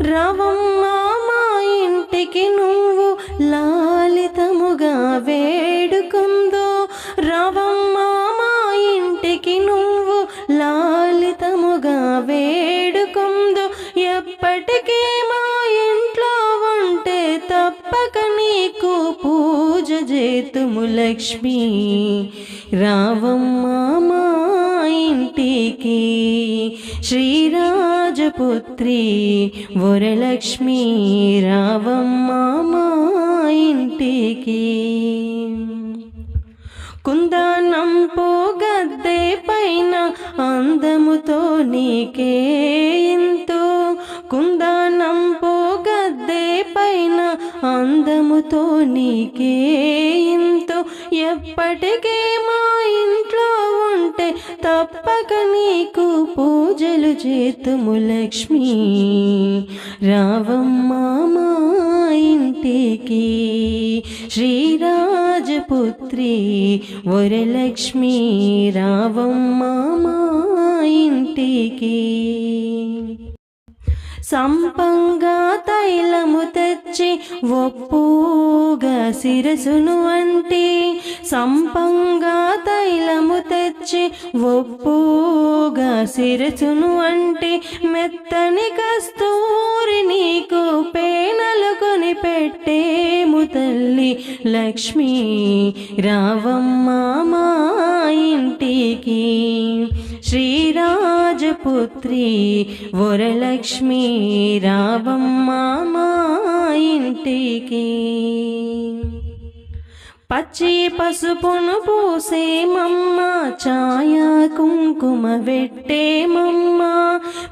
రవమ్మా మా ఇంటికి నువ్వు లాలితముగా వేడుకుందో. రవమ్మా మా ఇంటికి నువ్వు లాలితముగా వేడుకుందో. ఎప్పటికీ మా ఇంట్లో ఉంటే తప్పక నీకు పూజ చేతుము లక్ష్మి. రావమ్మ మా ఇంటికి పుత్రి. వరలక్ష్మి రావమ్మ మా ఇంటికి. కుందనం పోగద్దే పైన అందముతో నీకే ఎంతో కుందనం పోగద్దే పైన అందముతో నీకే ఎంతో ఎప్పటికే మా ఇంట్లో తప్పక నీకు పూజలు చేతుము లక్ష్మి. రావమ్మా మా ఇంటికి శ్రీరాజపుత్రి వరలక్ష్మి. రావమ్మా మా ఇంటికి. సంపంగా తైలము తెచ్చి ఒప్పు ఒప్పుగా శిరసును అంటే సంపంగా తైలము తెచ్చి ఒప్పుగా శిరసును అంటే మెత్తని కస్తూరి నీకు పేనలు కొని పెట్టేము తల్లి లక్ష్మీ రావమ్మ మా ఇంటికి. పుత్రి వరలక్ష్మి రావమ్మ మా ఇంటికి. పచ్చి పసుపును పూసే మమ్మ ఛాయ కుంకుమ పెట్టే మమ్మ.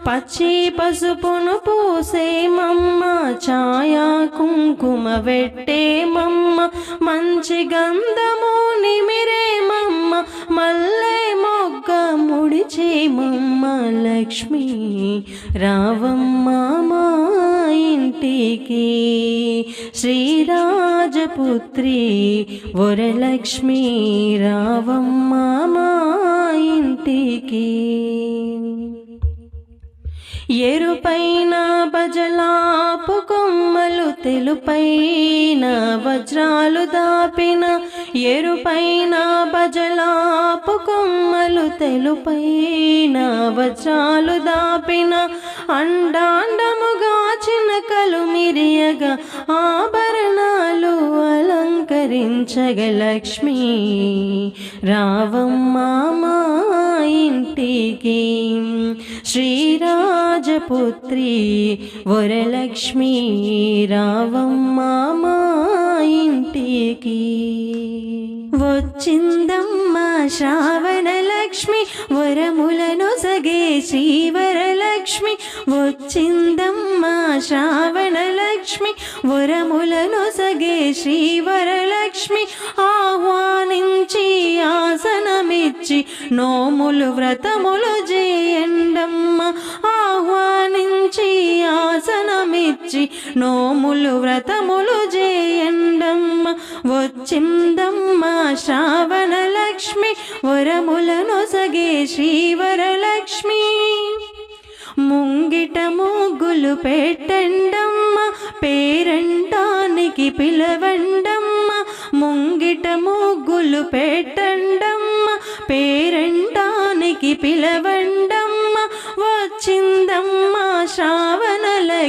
పచ్చి పసుపును పూసే మమ్మ ఛాయ కుంకుమ పెట్టే మమ్మ. మంచి గంధము నిమిరే లక్ష్మి రావమ్మ మా ఇంటికి శ్రీరాజపుత్రి వరలక్ష్మి రావమ్మ మా ఇంటికి. ఎరుపైన బజలాపు తెలుపైన వజ్రాలు దాపిన ఎరుపైన బజలాపు కొమ్మలు తెలుపైన వజ్రాలు దాపిన అండాండముగా కలు మిరియగా ఆభరణాలు అలంకరించగ లక్ష్మి. రావమ్మా మా ఇంటికి శ్రీరాజపుత్రి వరలక్ష్మి. రావమ్మా మా ఇంటికి వచ్చిందమ్మ శ్రావ లక్ష్మి వరములను సగే శ్రీవరలక్ష్మి వచ్చిందమ్మ శ్రావణ లక్ష్మి వరములను సగే శ్రీవరలక్ష్మి ఆహ్వానించి ఆసనమిచ్చి నోములు వ్రతములు చేయండమ్మ ఆహ్వానించి ఆసనమిచ్చి నోములు వ్రతములు వచ్చిందమ్మా శ్రావణ లక్ష్మి వరములను సగే శ్రీవరలక్ష్మి. ముంగిట ముగ్గులు పెట్టండమ్మ పేరంటానికి పిలవండమ్మ. ముంగిట ముగ్గులు పెట్టండమ్మ పేరంటానికి పిలవండమ్మ.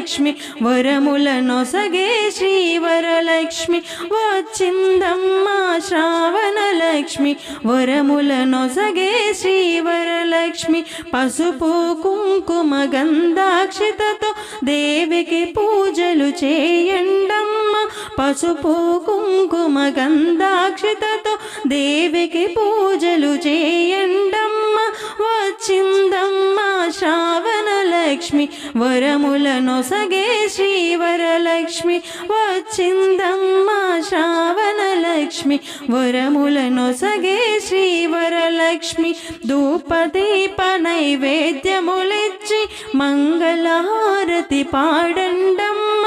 వరలక్ష్మి వరముల నొసగే శ్రీవరలక్ష్మి వచ్చిందమ్మా శ్రావణ లక్ష్మి వరముల నొసగే శ్రీవరలక్ష్మి పసుపు కుంకుమ గంధాక్షితతో దేవికి పూజలు చేయండమ్మ పసుపు కుంకుమ గంధాక్షితతో దేవికి పూజలు చేయ లక్ష్మి వరములను సగే శ్రీ వరలక్ష్మి వచ్చిందమ్మా శ్రావణ లక్ష్మి వరములను సగే శ్రీ వరలక్ష్మి ధూపదీప నైవేద్యములిచ్చి మంగళహారతి పాడండమ్మ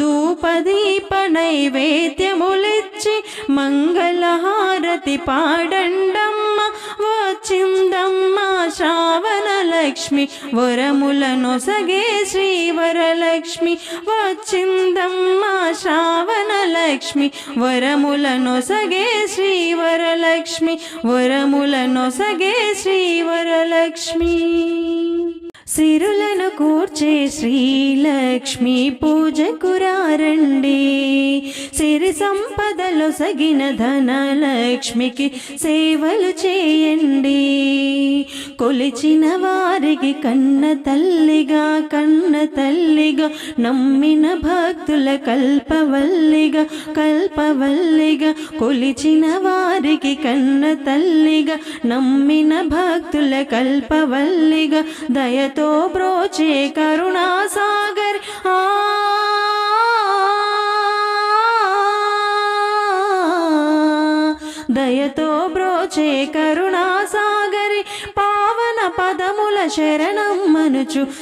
ధూపదీప నైవేద్యములిచ్చి మంగళహారతి పాడండమ్మ వచ్చిందమ్మ శ్రావణ లక్ష్మి వరములను సగే శ్రీ వరలక్ష్మి వచ్చిందమ్మ శ్రావణ లక్ష్మి వరములను సగే శ్రీ వరలక్ష్మి వరములను సగే శ్రీ వరలక్ష్మి. సిరులను కూర్చే శ్రీలక్ష్మి పూజకు రారండి సిరి సంపదలు సగిన ధనలక్ష్మికి సేవలు చేయండి. కొలిచిన వారికి కన్న తల్లిగా కన్న తల్లిగా నమ్మిన భక్తుల కల్పవల్లిగా కల్పవల్లిగా కొలిచిన వారికి కన్న తల్లిగా నమ్మిన భక్తుల కల్పవల్లిగా దయతో బ్రోచే కరుణాసాగర్ ఆ. దయతో బ్రోచే కరుణాసాగరి పావన పదముల శరణం మనుచు.